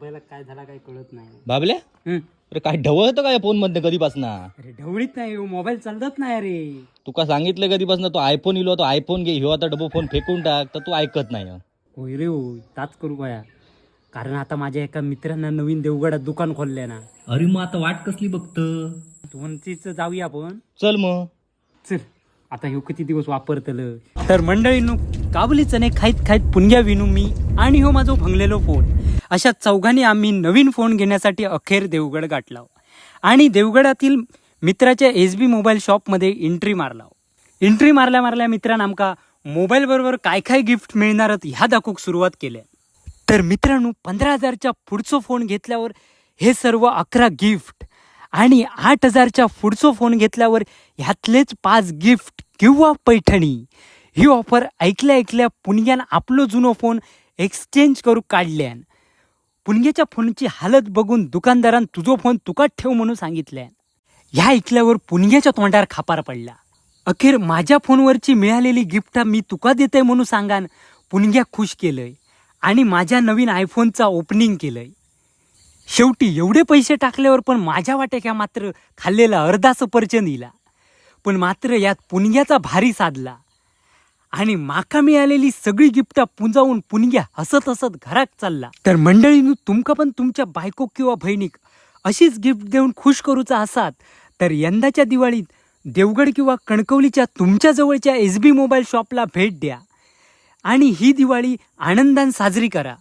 मोबाईलला काय झाला काय कळत नाही. बाबल्या? हं. अरे काय ढवळ होतं काय फोनमध्ये कधीपासून? अरे ढवळीत नाही हो मोबाईल चालत नाही अरे. तुका सांगितलं कधीपासून? तो आयफोन इलो तो आयफोन घे ह्यो आता डबो फोन फेकून टाक तर तू ऐकत नाही होय रे होय ताच करू काय कारण आता माझ्या एका मित्रांना नवीन देवगडात दुकान खोललंय ना. अरे मग आता वाट कसली बघत? दोनचीच जाऊया आपण. चल मग. चल आता ह्यो किती दिवस वापरतलं. तर मंडळींनो काबली चणे खाईत खाईत पुणग्या विनू मी आणि ह्यो माझो भंगलेलो फोन अशा चौघांनी आम्ही नवीन फोन घेण्यासाठी अखेर देवगड गाठला आणि देवगडातील मित्राच्या एस बी मोबाईल शॉपमध्ये एंट्री मारला एंट्री मारल्या मारल्या मित्रान आमका मोबाईल बरोबर काय काय गिफ्ट मिळणार ह्या दाखवूक सुरुवात केल्या तर मित्रांनो पंधरा हजारच्या पुढचं फोन घेतल्यावर हे सर्व अकरा गिफ्ट आणि आठ हजारच्या पुढचं फोन घेतल्यावर ह्यातलेच पाच गिफ्ट किंवा पैठणी ही ऑफर ऐकल्या ऐकल्या पुण्यान आपलो जुनो फोन एक्सचेंज करू काढल्यान. पुणगेच्या फोनची हालत बघून दुकानदारान तुझो फोन तुकात ठेव म्हणून सांगितल्यान ह्या ऐकल्यावर पुणग्याच्या तोंडावर खापार पडला. अखेर माझ्या फोनवरची मिळालेली गिफ्ट मी तुका देते म्हणून सांगान पुणग्या खुश केलंय आणि माझ्या नवीन आयफोनचा ओपनिंग केलंय. शेवटी एवढे पैसे टाकल्यावर पण माझ्या वाट्याक्या मात्र खाल्लेला अर्धा सफरचंद इला. पण मात्र यात पुणग्याचा भारी साधला. आणि माका मिळालेली सगळी गिफ्ट पुंजावून पुणग्या हसत हसत घरात चालला. तर मंडळीनं तुमका पण तुमच्या बायको किंवा बहिणीक अशीच गिफ्ट देऊन खुश करूचा असात तर यंदाच्या दिवाळीत देवगड किंवा कणकवलीच्या तुमच्या जवळच्या एस बी मोबाईल शॉपला भेट द्या. आणि ही दिवाळी आनंदान साजरी करा.